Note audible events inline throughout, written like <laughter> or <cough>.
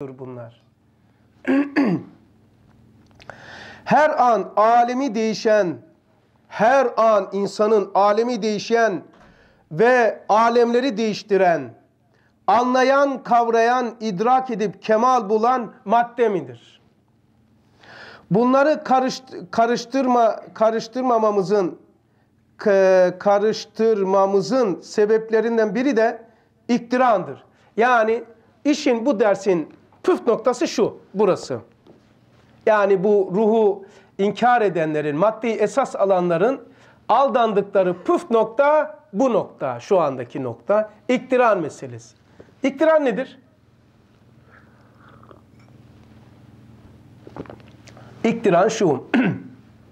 bunlar. <clears throat> her an alemi değişen, her an insanın alemi değişen ve alemleri değiştiren, anlayan, kavrayan, idrak edip kemal bulan madde midir? Bunları karışt karıştırma karıştırmamamızın karıştırmamızın sebeplerinden biri de iktirandır. Yani işin bu dersin püf noktası şu, burası. Yani bu ruhu inkar edenlerin, maddi esas alanların aldandıkları püf nokta bu nokta, şu andaki nokta. İktiran meselesi. İktiran nedir? İktiran şu.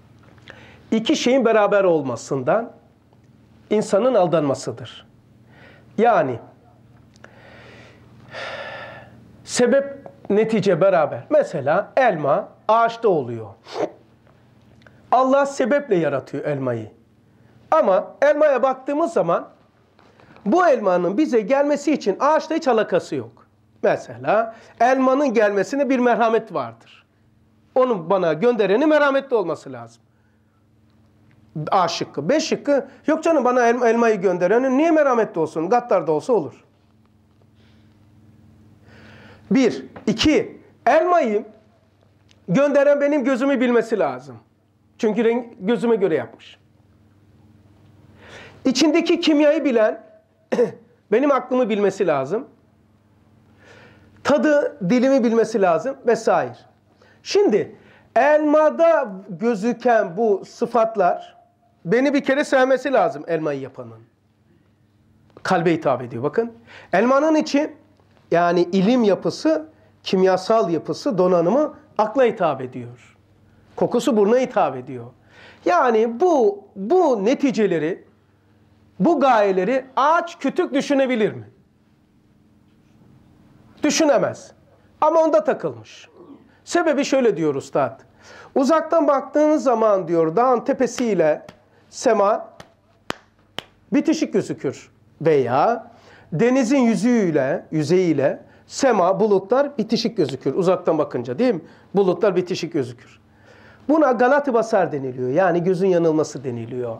<clears throat> iki şeyin beraber olmasından insanın aldanmasıdır. Yani <sighs> sebep netice beraber. Mesela elma ağaçta oluyor. Allah sebeple yaratıyor elmayı. Ama elmaya baktığımız zaman bu elmanın bize gelmesi için ağaçta hiç alakası yok. Mesela elmanın gelmesine bir merhamet vardır. Onun bana göndereni merhametli olması lazım. A şıkkı. B şıkkı yok canım bana elmayı gönderenin niye merhametli olsun? Gattar da olsa olur. Bir. iki. Elmayı gönderen benim gözümü bilmesi lazım. Çünkü renk gözüme göre yapmış. İçindeki kimyayı bilen <clears throat> benim aklımı bilmesi lazım. Tadı, dilimi bilmesi lazım vesaire. Şimdi elmada gözüken bu sıfatlar beni bir kere sevmesi lazım elmayı yapanın. Kalbe hitap ediyor bakın. Elmanın içi yani ilim yapısı, kimyasal yapısı, donanımı akla hitap ediyor. Kokusu buruna hitap ediyor. Yani bu bu neticeleri, bu gayeleri ağaç kütük düşünebilir mi? Düşünemez. Ama onda takılmış. Sebebi şöyle diyor ustad. Uzaktan baktığınız zaman diyor dağın tepesiyle sema bitişik gözükür. Veya denizin yüzüyle, yüzeyiyle sema, bulutlar bitişik gözükür uzaktan bakınca değil mi? Bulutlar bitişik gözükür. Buna galati basar deniliyor. Yani gözün yanılması deniliyor.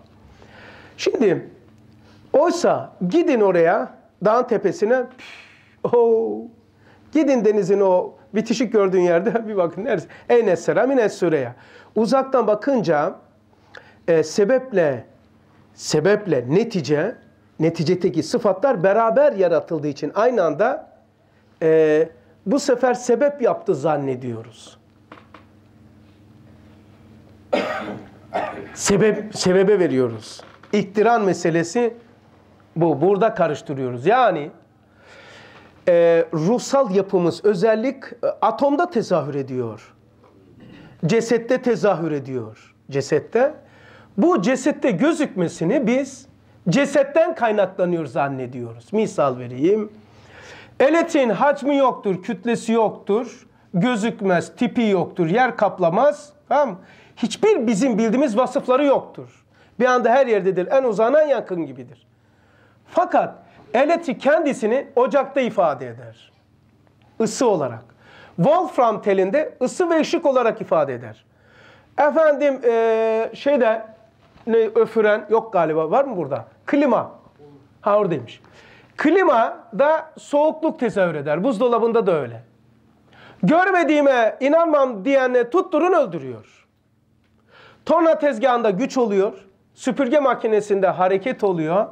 Şimdi oysa gidin oraya dağın tepesine oh, gidin denizin o bitişik gördüğün yerde <laughs> bir bakın neresi? Eyne selam ines süreye. Uzaktan bakınca e, sebeple sebeple netice neticedeki sıfatlar beraber yaratıldığı için aynı anda e, bu sefer sebep yaptı zannediyoruz. Sebep, sebebe veriyoruz. İktiran meselesi bu. Burada karıştırıyoruz. Yani e, ruhsal yapımız özellik e, atomda tezahür ediyor. Cesette tezahür ediyor. Cesette. Bu cesette gözükmesini biz cesetten kaynaklanıyor zannediyoruz. Misal vereyim. Eletin hacmi yoktur, kütlesi yoktur, gözükmez, tipi yoktur, yer kaplamaz. Tamam Hiçbir bizim bildiğimiz vasıfları yoktur. Bir anda her yerdedir. En uzanan yakın gibidir. Fakat elektrik kendisini ocakta ifade eder. Isı olarak. Wolfram telinde ısı ve ışık olarak ifade eder. Efendim ee, şeyde ne öfüren yok galiba var mı burada? Klima. Ha oradaymış. Klima da soğukluk tezahür eder. Buzdolabında da öyle. Görmediğime inanmam diyenle tutturun öldürüyor. Torna tezgahında güç oluyor. Süpürge makinesinde hareket oluyor.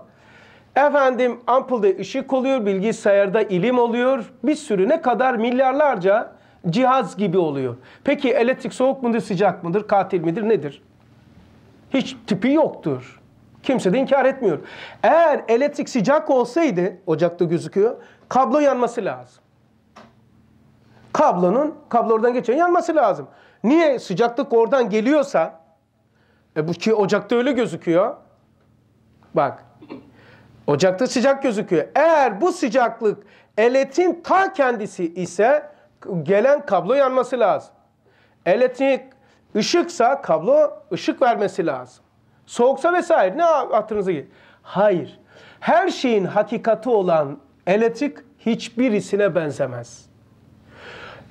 Efendim ampulde ışık oluyor, bilgisayarda ilim oluyor. Bir sürü ne kadar milyarlarca cihaz gibi oluyor. Peki elektrik soğuk mudur, sıcak mıdır, katil midir, nedir? Hiç tipi yoktur. Kimse de inkar etmiyor. Eğer elektrik sıcak olsaydı, ocakta gözüküyor, kablo yanması lazım. Kablonun, kablo oradan geçiyor, yanması lazım. Niye? Sıcaklık oradan geliyorsa, e bu ki ocakta öyle gözüküyor. Bak, ocakta sıcak gözüküyor. Eğer bu sıcaklık elektriğin ta kendisi ise gelen kablo yanması lazım. Elektrik ışıksa kablo ışık vermesi lazım. Soğuksa vesaire ne hatırınıza gelir? Hayır. Her şeyin hakikati olan elektrik hiçbirisine benzemez.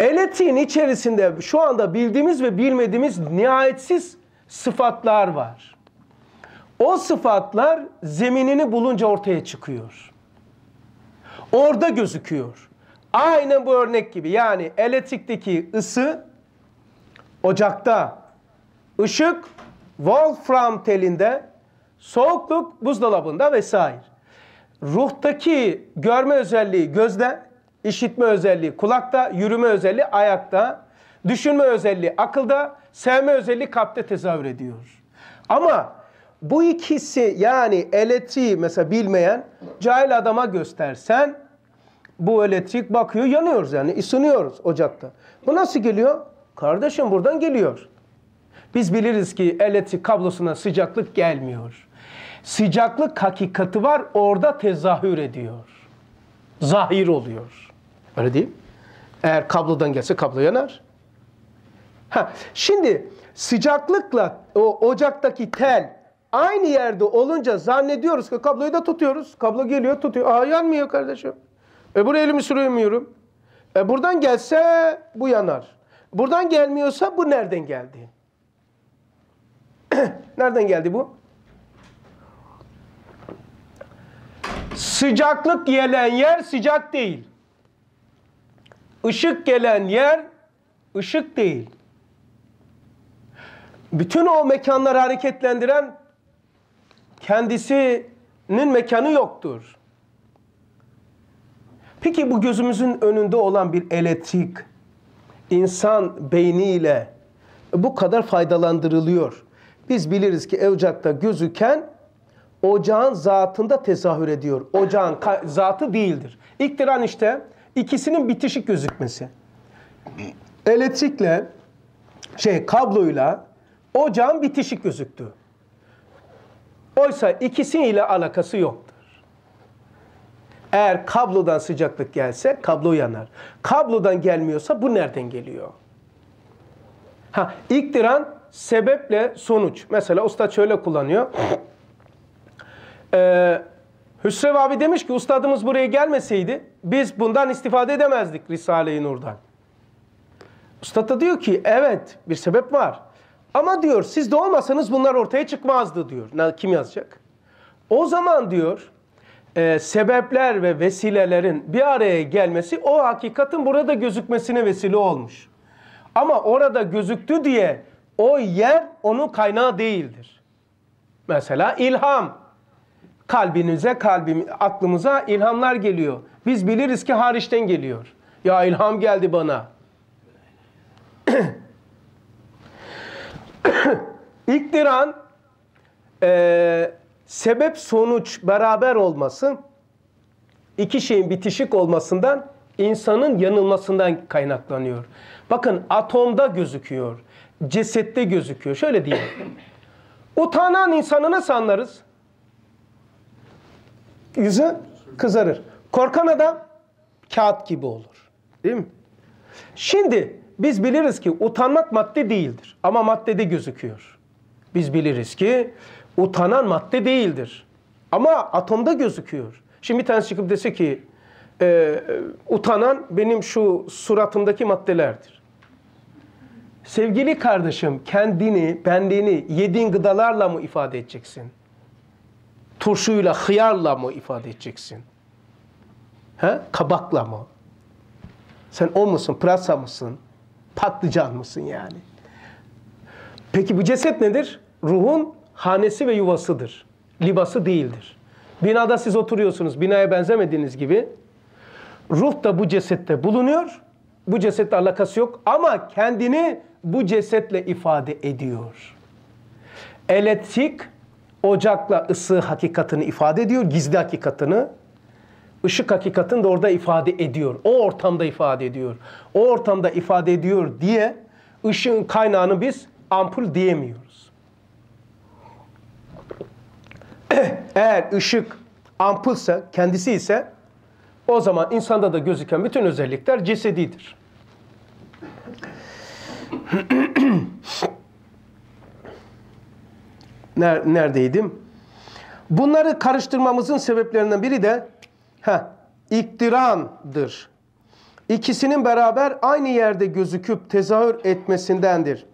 Elektriğin içerisinde şu anda bildiğimiz ve bilmediğimiz nihayetsiz sıfatlar var. O sıfatlar zeminini bulunca ortaya çıkıyor. Orada gözüküyor. Aynen bu örnek gibi. Yani elektrikteki ısı ocakta, ışık Wolfram telinde, soğukluk buzdolabında vesaire. Ruhtaki görme özelliği gözde, işitme özelliği kulakta, yürüme özelliği ayakta, düşünme özelliği akılda, sevme özelliği kalpte tezahür ediyor. Ama bu ikisi yani elektriği mesela bilmeyen cahil adama göstersen bu elektrik bakıyor yanıyoruz yani ısınıyoruz ocakta. Bu nasıl geliyor? Kardeşim buradan geliyor. Biz biliriz ki elektrik kablosuna sıcaklık gelmiyor. Sıcaklık hakikati var orada tezahür ediyor. Zahir oluyor. Öyle değil? Eğer kablodan gelse kablo yanar. Ha, şimdi sıcaklıkla o ocaktaki tel aynı yerde olunca zannediyoruz ki kabloyu da tutuyoruz. Kablo geliyor tutuyor. Aa yanmıyor kardeşim. E buraya elimi süremiyorum. E buradan gelse bu yanar. Buradan gelmiyorsa bu nereden geldi? <clears throat> nereden geldi bu? Sıcaklık gelen yer sıcak değil. Işık gelen yer ışık değil. Bütün o mekanları hareketlendiren kendisinin mekanı yoktur. Peki bu gözümüzün önünde olan bir elektrik insan beyniyle bu kadar faydalandırılıyor. Biz biliriz ki ocakta gözüken ocağın zatında tezahür ediyor. Ocağın zatı değildir. İktiran işte ikisinin bitişik gözükmesi. Elektrikle şey kabloyla ocağın bitişik gözüktü. Oysa ikisiyle alakası yoktur. Eğer kablodan sıcaklık gelse kablo yanar. Kablodan gelmiyorsa bu nereden geliyor? Ha, iktiran sebeple sonuç. Mesela usta şöyle kullanıyor. Ee, Hüsrev abi demiş ki ustadımız buraya gelmeseydi biz bundan istifade edemezdik Risale-i Nur'dan. Usta da diyor ki evet bir sebep var. Ama diyor siz de olmasanız bunlar ortaya çıkmazdı diyor. Kim yazacak? O zaman diyor e, sebepler ve vesilelerin bir araya gelmesi o hakikatin burada gözükmesine vesile olmuş. Ama orada gözüktü diye o yer onun kaynağı değildir. Mesela ilham. Kalbinize, kalbim, aklımıza ilhamlar geliyor. Biz biliriz ki hariçten geliyor. Ya ilham geldi bana. <coughs> İktiran e, sebep sonuç beraber olması iki şeyin bitişik olmasından insanın yanılmasından kaynaklanıyor. Bakın atomda gözüküyor, cesette gözüküyor. Şöyle diyeyim. Utanan insanı nasıl anlarız? Yüzü kızarır. Korkan adam kağıt gibi olur. Değil mi? Şimdi biz biliriz ki utanmak madde değildir ama maddede gözüküyor. Biz biliriz ki utanan madde değildir ama atomda gözüküyor. Şimdi bir tanesi çıkıp dese ki e, utanan benim şu suratımdaki maddelerdir. Sevgili kardeşim kendini, benliğini yediğin gıdalarla mı ifade edeceksin? Turşuyla, hıyarla mı ifade edeceksin? He? Kabakla mı? Sen o musun? Pırasa mısın? Patlıcan mısın yani? Peki bu ceset nedir? Ruhun hanesi ve yuvasıdır. Libası değildir. Binada siz oturuyorsunuz. Binaya benzemediğiniz gibi ruh da bu cesette bulunuyor. Bu cesetle alakası yok ama kendini bu cesetle ifade ediyor. Elektrik ocakla ısı hakikatini ifade ediyor, gizli hakikatini. Işık hakikatini de orada ifade ediyor. O ortamda ifade ediyor. O ortamda ifade ediyor diye ışığın kaynağını biz ampul diyemiyoruz. <clears throat> Eğer ışık ampulse, kendisi ise o zaman insanda da gözüken bütün özellikler cesedidir. <clears throat> Neredeydim? Bunları karıştırmamızın sebeplerinden biri de heh, iktirandır. ikisinin beraber aynı yerde gözüküp tezahür etmesindendir.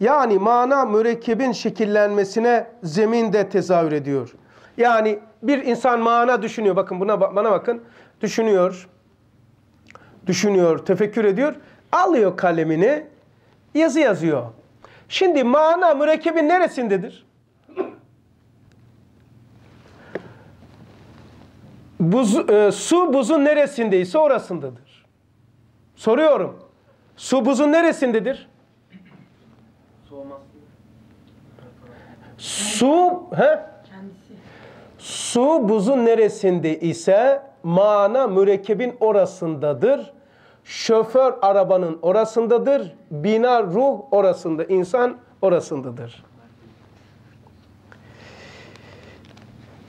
Yani mana mürekkebin şekillenmesine zeminde tezahür ediyor. Yani bir insan mana düşünüyor. Bakın buna bana bakın. Düşünüyor. Düşünüyor, tefekkür ediyor. Alıyor kalemini, yazı yazıyor. Şimdi mana mürekkebin neresindedir? Buz, e, su buzun neresindeyse orasındadır. Soruyorum. Su buzun neresindedir? Su, he? Su buzun neresinde ise mana mürekkebin orasındadır. Şoför arabanın orasındadır. Bina ruh orasında. insan orasındadır.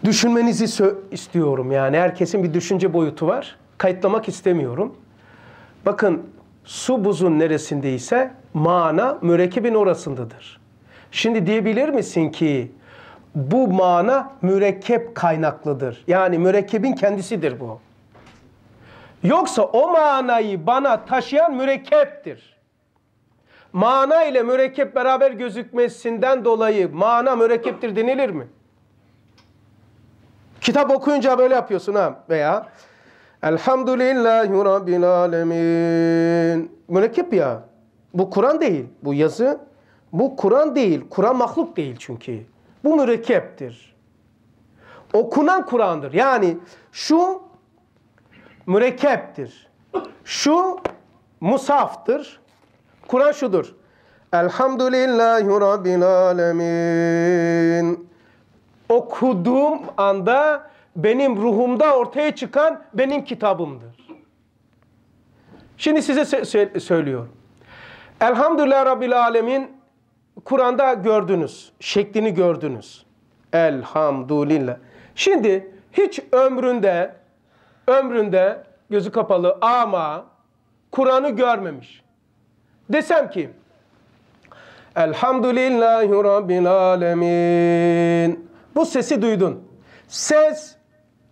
Düşünmenizi istiyorum yani. Herkesin bir düşünce boyutu var. Kayıtlamak istemiyorum. Bakın su buzun neresindeyse mana mürekkebin orasındadır. Şimdi diyebilir misin ki bu mana mürekkep kaynaklıdır. Yani mürekkebin kendisidir bu. Yoksa o manayı bana taşıyan mürekkeptir. Mana ile mürekkep beraber gözükmesinden dolayı mana mürekkeptir denilir mi? Kitap okuyunca böyle yapıyorsun ha veya Elhamdülillahi Rabbil Alemin. Mürekkep ya. Bu Kur'an değil. Bu yazı. Bu Kur'an değil. Kur'an mahluk değil çünkü. Bu mürekkeptir. Okunan Kur'an'dır. Yani şu mürekkeptir. Şu musaftır. Kur'an şudur. Elhamdülillahi Rabbil Alemin. Okuduğum anda benim ruhumda ortaya çıkan benim kitabımdır. Şimdi size söylüyorum. Elhamdülillah Rabbil Alemin Kur'an'da gördünüz. Şeklini gördünüz. Elhamdülillah. Şimdi hiç ömründe ömründe gözü kapalı ama Kur'an'ı görmemiş. Desem ki Elhamdülillahi Rabbil Alemin. Bu sesi duydun. Ses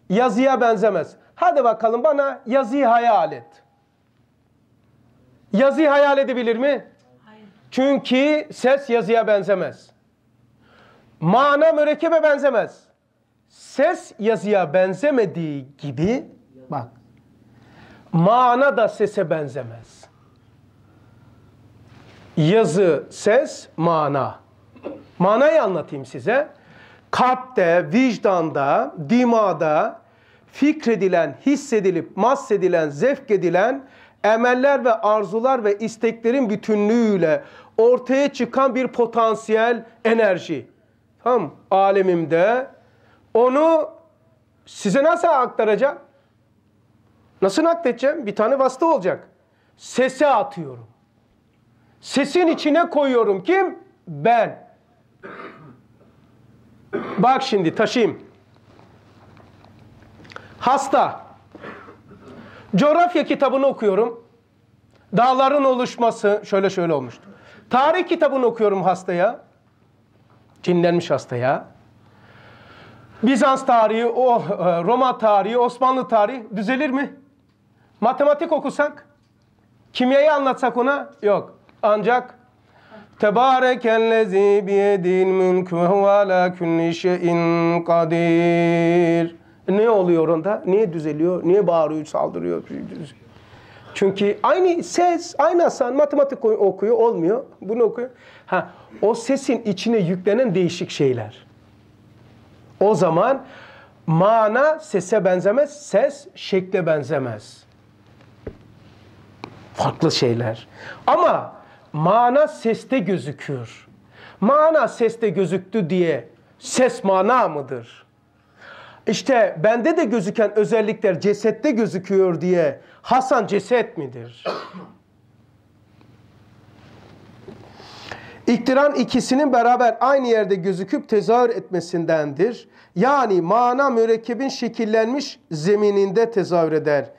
yazıya benzemez. Hadi bakalım bana yazıyı hayal et. Yazıyı hayal edebilir mi? Çünkü ses yazıya benzemez. Mana mürekkebe benzemez. Ses yazıya benzemediği gibi bak mana da sese benzemez. Yazı, ses, mana. Manayı anlatayım size. Kalpte, vicdanda, dimada fikredilen, hissedilip, mahsedilen, zevk edilen emeller ve arzular ve isteklerin bütünlüğüyle ortaya çıkan bir potansiyel enerji. Tamam Alemimde onu size nasıl aktaracağım? Nasıl nakledeceğim? Bir tane vasıta olacak. Sese atıyorum. Sesin içine koyuyorum. Kim? Ben. Bak şimdi taşıyayım. Hasta. Coğrafya kitabını okuyorum. Dağların oluşması şöyle şöyle olmuştu. Tarih kitabını okuyorum hastaya. Cinlenmiş hastaya. Bizans tarihi, o e, Roma tarihi, Osmanlı tarihi düzelir mi? Matematik okusak, kimyayı anlatsak ona yok. Ancak Tebarekellezi biyedil mülk ve huve ala kulli şeyin kadir. Ne oluyor onda? Niye düzeliyor? Niye bağırıyor, saldırıyor? Çünkü aynı ses, aynı asan matematik okuyor, olmuyor. Bunu okuyor. Ha, o sesin içine yüklenen değişik şeyler. O zaman mana sese benzemez, ses şekle benzemez. Farklı şeyler. Ama mana seste gözüküyor. Mana seste gözüktü diye ses mana mıdır? İşte bende de gözüken özellikler cesette gözüküyor diye Hasan ceset midir? İktiran ikisinin beraber aynı yerde gözüküp tezahür etmesindendir. Yani mana mürekkebin şekillenmiş zemininde tezahür eder.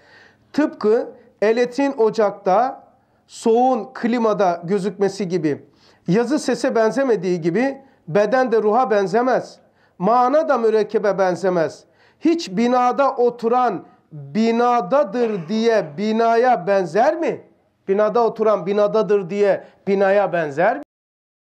Tıpkı elektrin ocakta, soğuğun klimada gözükmesi gibi. Yazı sese benzemediği gibi beden de ruha benzemez. Mana da mürekkebe benzemez. Hiç binada oturan binadadır diye binaya benzer mi? Binada oturan binadadır diye binaya benzer mi?